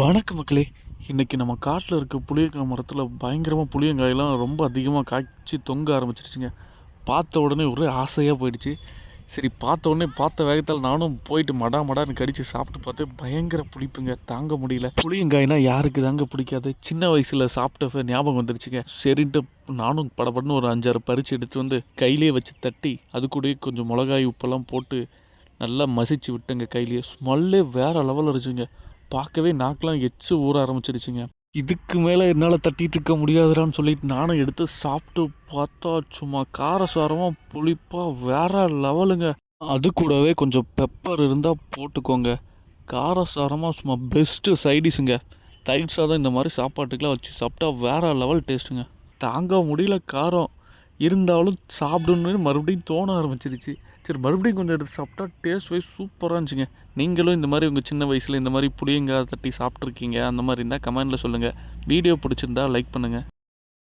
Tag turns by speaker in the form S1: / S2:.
S1: வணக்க மக்களே. இன்றைக்கி நம்ம காட்டில் இருக்க புளியங்காய் மரத்தில் பயங்கரமாக புளியங்காயெல்லாம் ரொம்ப அதிகமாக காய்ச்சி தொங்க ஆரம்பிச்சிருச்சுங்க. பார்த்த உடனே ஒரே ஆசையாக போயிடுச்சு. சரி பார்த்த உடனே பார்த்த வேகத்தால் நானும் போயிட்டு மடா மடான்னு கடித்து சாப்பிட்டு பார்த்து பயங்கர புளிப்புங்க. தாங்க முடியல. புளியங்காய்னா யாருக்கு தாங்க பிடிக்காது? சின்ன வயசில் சாப்பிட்ட ஞாபகம் வந்துருச்சுங்க. சரின்ட்டு நானும் படப்படன்னு ஒரு அஞ்சாறு பறித்து எடுத்து வந்து கையிலே வச்சு தட்டி அது கூடயே கொஞ்சம் மிளகாய் உப்பெல்லாம் போட்டு நல்லா மசிச்சு விட்டேங்க கையிலேயே. ஸ்மெல்லே வேறு லெவலில் இருந்துச்சுங்க. பார்க்கவே நாக்கெலாம் எச்சு ஊற ஆரம்பிச்சிருச்சுங்க இதுக்கு மேலே என்னால் தட்டிகிட்டு இருக்க முடியாதுடான்னு சொல்லிட்டு நானும் எடுத்து சாப்பிட்டு பார்த்தா சும்மா காரசாரமாக புளிப்பாக வேற லெவலுங்க. அது கூடவே கொஞ்சம் பெப்பர் இருந்தால் போட்டுக்கோங்க. காரசாரமாக சும்மா பெஸ்ட்டு சைடிஷுங்க தயிர் சாதம் இந்த மாதிரி சாப்பாட்டுக்கெலாம் வச்சு சாப்பிட்டா வேறு லெவல் டேஸ்ட்டுங்க தாங்க முடியல காரம். இருந்தாலும் சாப்பிடணுன்னு மறுபடியும் தோண ஆரம்பிச்சிருச்சு. சரி மறுபடியும் கொஞ்சம் எடுத்து சாப்பிட்டா டேஸ்ட் வைஸ் சூப்பராக இருந்துச்சுங்க. நீங்களும் இந்த மாதிரி உங்கள் சின்ன வயசில் இந்த மாதிரி புளியங்காய் தட்டி சாப்பிட்ருக்கீங்க அந்த மாதிரி இருந்தால் கமெண்டில் சொல்லுங்கள் வீடியோ பிடிச்சிருந்தா லைக் பண்ணுங்கள்